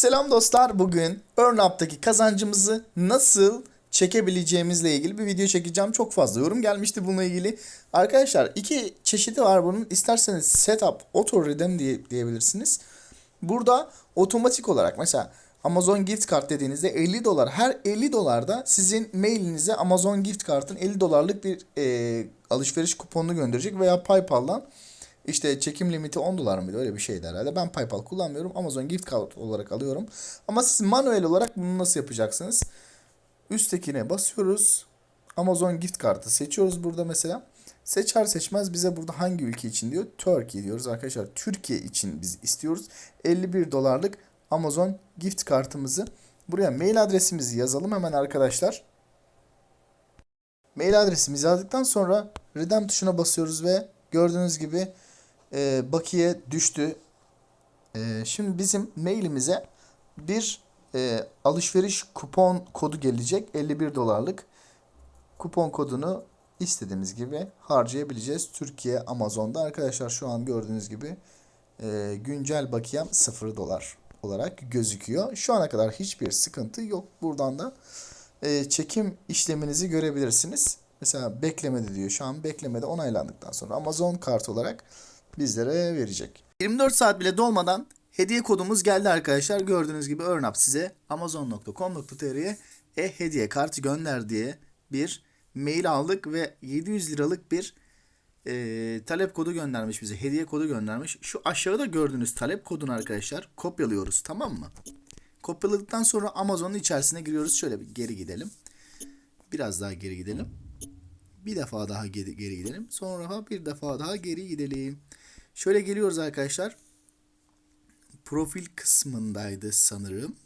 selam dostlar. Bugün EarnUp'taki kazancımızı nasıl çekebileceğimizle ilgili bir video çekeceğim. Çok fazla yorum gelmişti bununla ilgili. Arkadaşlar iki çeşidi var bunun. İsterseniz Setup Auto Redeem diye, diyebilirsiniz. Burada otomatik olarak mesela Amazon Gift Card dediğinizde 50 dolar her 50 dolarda sizin mailinize Amazon Gift Card'ın 50 dolarlık bir e, alışveriş kuponunu gönderecek veya PayPal'dan işte çekim limiti 10 dolar mıydı öyle bir şeydi herhalde. Ben PayPal kullanmıyorum. Amazon Gift Card olarak alıyorum. Ama siz manuel olarak bunu nasıl yapacaksınız? Üsttekine basıyoruz. Amazon Gift Kart'ı seçiyoruz burada mesela. Seçer seçmez bize burada hangi ülke için diyor. Turkey diyoruz arkadaşlar. Türkiye için biz istiyoruz. 51 dolarlık Amazon Gift kartımızı buraya mail adresimizi yazalım hemen arkadaşlar. Mail adresimizi yazdıktan sonra redeem tuşuna basıyoruz ve gördüğünüz gibi e, bakiye düştü. E, şimdi bizim mailimize bir e, alışveriş kupon kodu gelecek. 51 dolarlık kupon kodunu istediğimiz gibi harcayabileceğiz. Türkiye Amazon'da arkadaşlar şu an gördüğünüz gibi e, güncel bakiyem 0 dolar olarak gözüküyor. Şu ana kadar hiçbir sıkıntı yok. Buradan da e, çekim işleminizi görebilirsiniz. Mesela beklemede diyor. Şu an beklemede onaylandıktan sonra Amazon kart olarak bizlere verecek. 24 saat bile dolmadan hediye kodumuz geldi arkadaşlar. Gördüğünüz gibi EarnUp size amazon.com.tr'ye e-hediye kartı gönder diye bir mail aldık ve 700 liralık bir e, talep kodu göndermiş bize. Hediye kodu göndermiş. Şu aşağıda gördüğünüz talep kodunu arkadaşlar kopyalıyoruz tamam mı? Kopyaladıktan sonra Amazon'un içerisine giriyoruz. Şöyle bir geri gidelim. Biraz daha geri gidelim. Bir defa daha geri, geri gidelim. Sonra bir defa daha geri gidelim. Şöyle geliyoruz arkadaşlar. Profil kısmındaydı sanırım.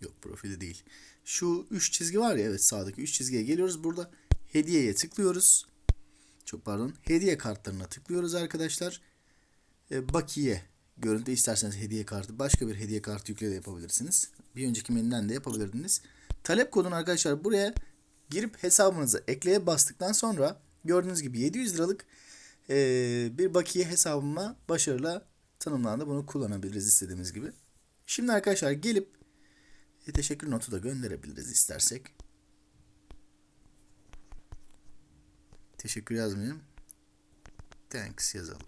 Yok profili değil. Şu üç çizgi var ya evet sağdaki üç çizgiye geliyoruz. Burada hediyeye tıklıyoruz. Çok pardon. Hediye kartlarına tıklıyoruz arkadaşlar. E, bakiye görüntü isterseniz hediye kartı başka bir hediye kartı yükle de yapabilirsiniz. Bir önceki menüden de yapabilirdiniz. Talep kodunu arkadaşlar buraya girip hesabınıza ekleye bastıktan sonra gördüğünüz gibi 700 liralık e, bir bakiye hesabıma başarıyla tanımlandı. Bunu kullanabiliriz istediğimiz gibi. Şimdi arkadaşlar gelip e, teşekkür notu da gönderebiliriz istersek. Teşekkür yazmayayım. Thanks yazalım.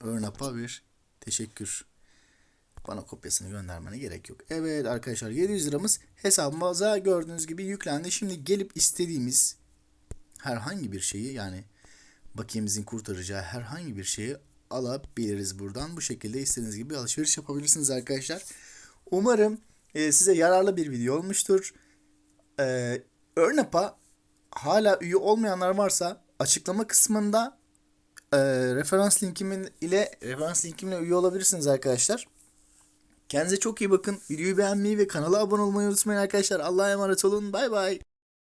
Örnapa bir teşekkür. Bana kopyasını göndermene gerek yok. Evet arkadaşlar 700 liramız hesabımıza gördüğünüz gibi yüklendi. Şimdi gelip istediğimiz herhangi bir şeyi yani bakiyemizin kurtaracağı herhangi bir şeyi alabiliriz buradan. Bu şekilde istediğiniz gibi alışveriş yapabilirsiniz arkadaşlar. Umarım e, size yararlı bir video olmuştur. E, Örnapa hala üye olmayanlar varsa açıklama kısmında e, referans linkimin ile referans linkimle üye olabilirsiniz arkadaşlar. Kendinize çok iyi bakın. Videoyu beğenmeyi ve kanala abone olmayı unutmayın arkadaşlar. Allah'a emanet olun. Bay bay.